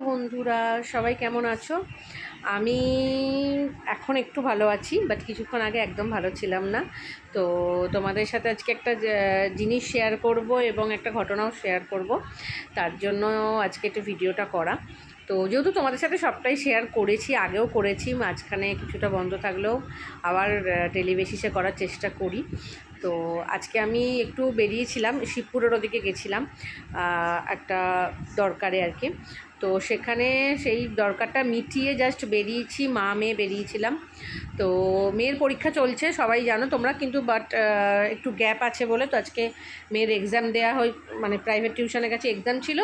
বন্ধুরা, সবাই কেমন আছো? আমি এখন একটু ভালো আছি বাট কিছুক্ষণ আগে একদম ভালো ছিলাম না। তো তোমাদের সাথে আজকে একটা জিনিস শেয়ার করব এবং একটা ঘটনাও শেয়ার করব। তার জন্য আজকে একটু ভিডিওটা করা। তো যেহেতু তোমাদের সাথে সবটাই শেয়ার করেছি, আগেও করেছি, মাঝখানে কিছুটা বন্ধ থাকলেও আবার বেসিসে করার চেষ্টা করি। তো আজকে আমি একটু বেরিয়েছিলাম, শিবপুরের ওদিকে গেছিলাম একটা দরকারে আর কি। তো সেখানে সেই দরকারটা মিটিয়ে জাস্ট বেরিয়েছি, মা মেয়ে বেরিয়েছিলাম। তো মেয়ের পরীক্ষা চলছে, সবাই জানো তোমরা, কিন্তু বাট একটু গ্যাপ আছে বলে তো আজকে মেয়ের এক্সাম দেওয়া হয় মানে প্রাইভেট টিউশনের কাছে এক্সাম ছিল।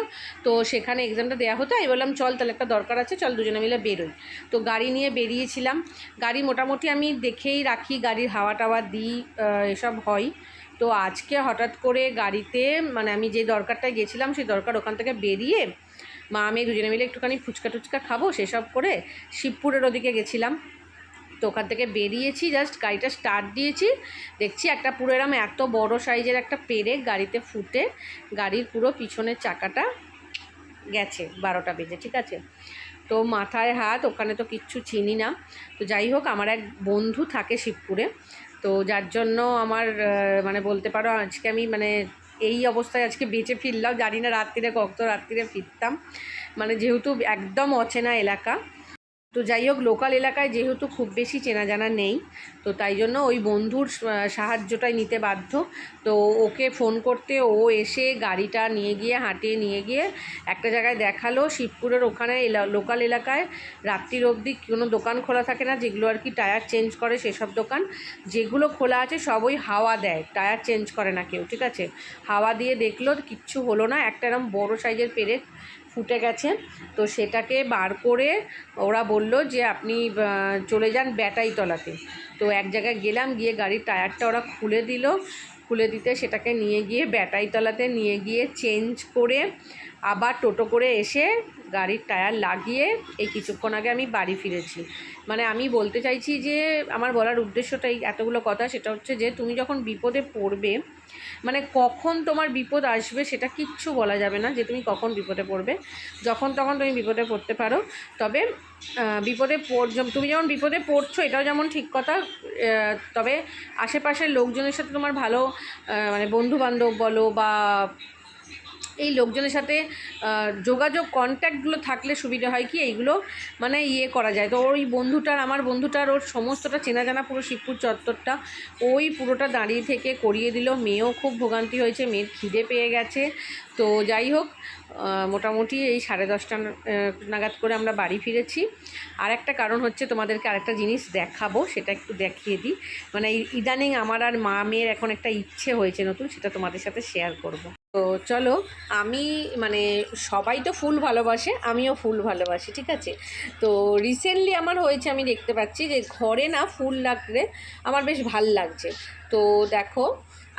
তো সেখানে এক্সামটা দেওয়া হতো, আমি বললাম, চল তাহলে একটা দরকার আছে, চল দুজনে মিলে বেরোই। তো গাড়ি নিয়ে বেরিয়েছিলাম। গাড়ি মোটামুটি আমি দেখেই রাখি, গাড়ির হাওয়া টাওয়া দিই এসব হয়। তো আজকে হঠাৎ করে গাড়িতে মানে আমি যে দরকারটায় গেছিলাম সেই দরকার ওখান থেকে বেরিয়ে মা, আমি দুজনে মিলে একটুখানি ফুচকা টুচকা খাব, সেসব করে শিবপুরের ওদিকে গেছিলাম। তো ওখান থেকে বেরিয়েছি জাস্ট গাড়িটা স্টার্ট দিয়েছি। দেখছি একটা পুরো এরম এত বড় সাইজের একটা পেরেক গাড়িতে ফুটে, গাড়ির পুরো পিছনের চাকাটা গেছে, বারোটা বেজে, ঠিক আছে? তো মাথায় হাত, ওখানে তো কিচ্ছু চিনি না। তো যাই হোক, আমার এক বন্ধু থাকে শিবপুরে। তো যার জন্য আমার মানে বলতে পারো, আজকে আমি মানে এই অবস্থায় আজকে বেঁচে ফিরলাম। জানি না রাত্রিরে কত রাত্রিরে ফিরতাম। মানে যেহেতু একদম অচেনা এলাকা তো যাই হোক, লোকাল এলাকায় যেহেতু খুব বেশি চেনা জানা নেই, তো তাই জন্য ওই বন্ধুর সাহায্যটাই নিতে বাধ্য। তো ওকে ফোন করতে ও এসে গাড়িটা নিয়ে গিয়ে, হাঁটিয়ে নিয়ে গিয়ে একটা জায়গায় দেখাল। শিবপুরের ওখানে লোকাল এলাকায় রাত্রির অবধি কোনো দোকান খোলা থাকে না, যেগুলো আর কি টায়ার চেঞ্জ করে সেসব দোকান। যেগুলো খোলা আছে সবই হাওয়া দেয়, টায়ার চেঞ্জ করে না কেউ, ঠিক আছে? হাওয়া দিয়ে দেখল, কিচ্ছু হলো না। একটা এরকম বড় সাইজের পেরেক ফুটে গেছে। তো সেটাকে বার করে ওরা বলল যে, আপনি চলে যান ব্যাটাই তলাতে তো এক জায়গায় গেলাম, গিয়ে গাড়ির টায়ারটা ওরা খুলে দিল। খুলে দিতে সেটাকে নিয়ে গিয়ে ব্যাটাই তলাতে নিয়ে গিয়ে চেঞ্জ করে আবার টোটো করে এসে গাড়ির টায়ার লাগিয়ে এই কিছুক্ষণ আগে আমি বাড়ি ফিরেছি। মানে আমি বলতে চাইছি যে, আমার বলার উদ্দেশ্যটাই এতগুলো কথা, সেটা হচ্ছে যে, তুমি যখন বিপদে পড়বে মানে কখন তোমার বিপদ আসবে সেটা কিচ্ছু বলা যাবে না যে, তুমি কখন বিপদে পড়বে। যখন তখন তুমি বিপদে পড়তে পারো। তবে বিপদে পড় তুমি যেমন বিপদে পড়ছো, এটাও যেমন ঠিক কথা তবে আশেপাশের লোকজনের সাথে তোমার ভালো মানে বন্ধু বান্ধব বলো বা এই লোকজনের সাথে যোগাযোগ কন্ট্যাক্টগুলো থাকলে সুবিধা হয় কি? এইগুলো মানে ইয়ে করা যায়। তো ওই বন্ধুটার, আমার বন্ধুটার ওর সমস্তটা চেনা জানা পুরো শিবপুর চত্বরটা, ওই পুরোটা দাঁড়িয়ে থেকে করিয়ে দিল। মেয়েও খুব ভোগান্তি হয়েছে, মেয়ের খিদে পেয়ে গেছে। তো যাই হোক মোটামুটি এই সাড়ে দশটা নাগাদ করে আমরা বাড়ি ফিরেছি। আর একটা কারণ হচ্ছে তোমাদেরকে আরেকটা জিনিস দেখাবো, সেটা একটু দেখিয়ে দিই। মানে ইদানিং আমার আর মা মেয়ের এখন একটা ইচ্ছে হয়েছে নতুন, সেটা তোমাদের সাথে শেয়ার করব। তো চলো, আমি মানে সবাই তো ফুল ভালোবাসে, আমিও ফুল ভালোবাসি, ঠিক আছে? তো রিসেন্টলি আমার হয়েছে, আমি দেখতে পাচ্ছি যে ঘরে না ফুল লাগলে আমার বেশ ভালো লাগছে। তো দেখো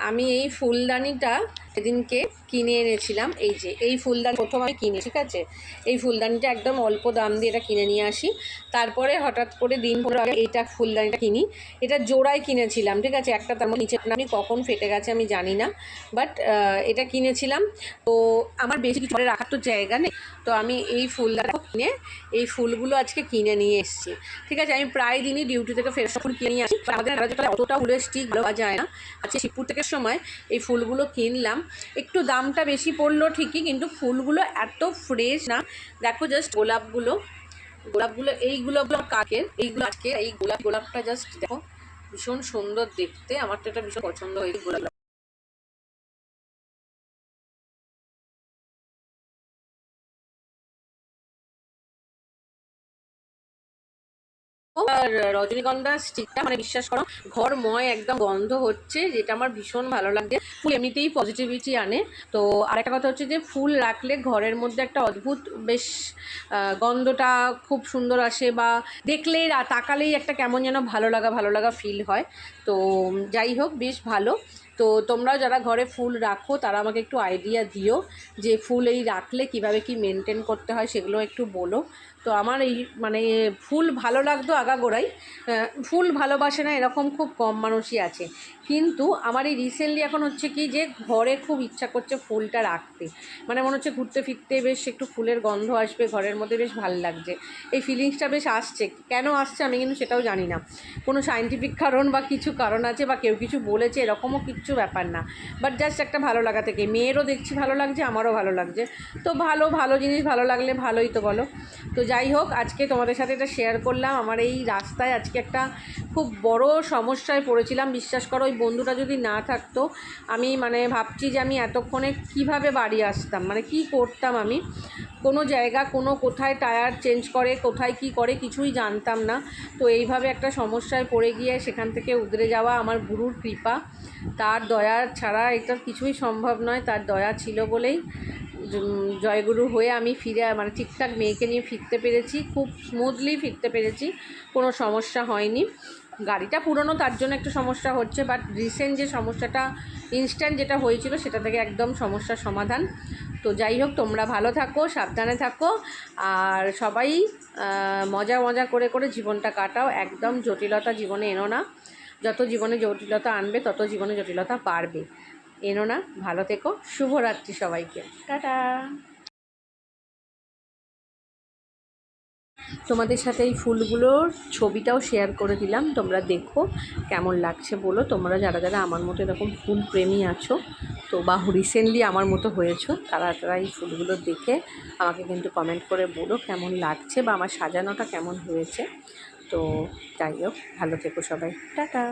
আমি এই ফুলদানিটা সেদিনকে কিনে এনেছিলাম। এই যে, এই ফুলদানি প্রথম আমি কিনি ঠিক আছে? এই ফুলদানিটা একদম অল্প দাম দিয়ে এটা কিনে নিয়ে আসি। তারপরে হঠাৎ করে দিন পনেরো আগে এইটা ফুলদানিটা কিনি। এটা জোড়ায় কিনেছিলাম, ঠিক আছে? একটা তার নিচে আমি কখন ফেটে গেছে আমি জানি না। বাট এটা কিনেছিলাম। তো আমার বেশি কিছু রাখার তো জায়গা নেই। তো আমি এই ফুলদানি কিনে এই ফুলগুলো আজকে কিনে নিয়ে এসেছি। ঠিক আছে? আমি প্রায় দিনই ডিউটি থেকে ফেরত ফুল কিনে নিয়ে আসি। আমাদের অতটা ফুলের স্টিক ভালো যায় না। আজকে শিবপুর থেকে সময় এই ফুলগুলো কিনলাম। একটু দামটা বেশি পড়ল ঠিকই, কিন্তু ফুলগুলো এত ফ্রেশ না। দেখো জাস্ট গোলাপগুলো। গোলাপগুলো এই এইগুলো কাকের? এইগুলো আজকে এই গোলাপ, গোলাপটা জাস্ট দেখো। ভীষণ সুন্দর দেখতে। আমার তো এটা ভীষণ পছন্দ হয়েছে গোলাপ আর রজনীগন্ধা স্টিকটা মানে বিশ্বাস করো ঘর ময় একদম গন্ধ হচ্ছে, যেটা আমার ভীষণ ভালো লাগছে ফুল এমনিতেই পজিটিভিটি আনে। তো আর একটা কথা হচ্ছে যে, ফুল রাখলে ঘরের মধ্যে একটা অদ্ভুত বেশ গন্ধটা খুব সুন্দর আসে বা দেখলেই তাকালেই একটা কেমন যেন ভালো লাগা ভালো লাগা ফিল হয়। তো যাই হোক, বেশ ভালো। তো তোমরাও যারা ঘরে ফুল রাখো, তারা আমাকে একটু আইডিয়া দিও যে ফুল এই রাখলে কীভাবে কি মেনটেন করতে হয় সেগুলো একটু বলো। তো আমার এই মানে ফুল ভালো লাগতো আগাগোড়াই। ফুল ভালোবাসে না এরকম খুব কম মানুষই আছে। কিন্তু আমার এই রিসেন্টলি এখন হচ্ছে কি যে ঘরে খুব ইচ্ছা করছে ফুলটা রাখতে। মানে মনে হচ্ছে ঘুরতে ফিরতে বেশ একটু ফুলের গন্ধ আসবে, ঘরের মধ্যে বেশ ভালো লাগছে। এই ফিলিংসটা বেশ আসছে। কেন আসছে আমি কিন্তু সেটাও জানি না। কোনো সাইন্টিফিক কারণ বা কিছু কারণ আছে বা কেউ কিছু বলেছে, এরকমও কিচ্ছু ব্যাপার না। বাট জাস্ট একটা ভালো লাগা থেকে। মেয়েরও দেখছি ভালো লাগছে, আমারও ভালো লাগছে। তো ভালো ভালো জিনিস ভালো লাগলে ভালোই তো বলো। তো যাই হোক, আজকে তোমাদের সাথে এটা শেয়ার করলাম। আমার এই রাস্তায় আজকে একটা খুব বড় সমস্যায় পড়েছিলাম। বিশ্বাস করো, ওই বন্ধুটা যদি না থাকতো, আমি মানে ভাবছি যে আমি এতক্ষণে কীভাবে বাড়ি আসতাম? মানে কি করতাম আমি? কোনো জায়গা, কোনো কোথায় টায়ার চেঞ্জ করে, কোথায় কি করে কিছুই জানতাম না। তো এইভাবে একটা সমস্যায় পড়ে গিয়ে সেখান থেকে উদরে যাওয়া আমার গুরুর কৃপা। তার দয়া ছাড়া এটা কিছুই সম্ভব নয়, তার দয়া ছিল বলেই জয়গুরু হয়ে আমি ফিরে মানে ঠিকঠাক মেয়েকে নিয়ে ফিরতে পেরেছি, খুব স্মুথলি ফিরতে পেরেছি, কোনো সমস্যা হয়নি। গাড়িটা পুরনো, তার জন্য একটু সমস্যা হচ্ছে বাট রিসেন্ট যে সমস্যাটা ইনস্ট্যান্ট যেটা হয়েছিল, সেটা থেকে একদম সমস্যার সমাধান। তো যাই হোক, তোমরা ভালো থাকো, সাবধানে থাকো, আর সবাই মজা মজা করে করে জীবনটা কাটাও। একদম জটিলতা জীবনে এনো না। যত জীবনে জটিলতা আনবে, তত জীবনে জটিলতা বাড়বে। এনো না। ভালো থেকো। শুভরাত্রি সবাইকে। টাটা। তোমাদের সাথে এই ফুলগুলোর ছবিটাও শেয়ার করে দিলাম। তোমরা দেখো কেমন লাগছে বলো। তোমরা যারা যারা আমার মতো এরকম ফুল প্রেমী আছো তো বা রিসেন্টলি আমার মতো হয়েছো, তারা তারা এই ফুলগুলো দেখে আমাকে কিন্তু কমেন্ট করে বলো কেমন লাগছে বা আমার সাজানোটা কেমন হয়েছে। তো যাই হোক, ভালো থেকো সবাই। টাটা!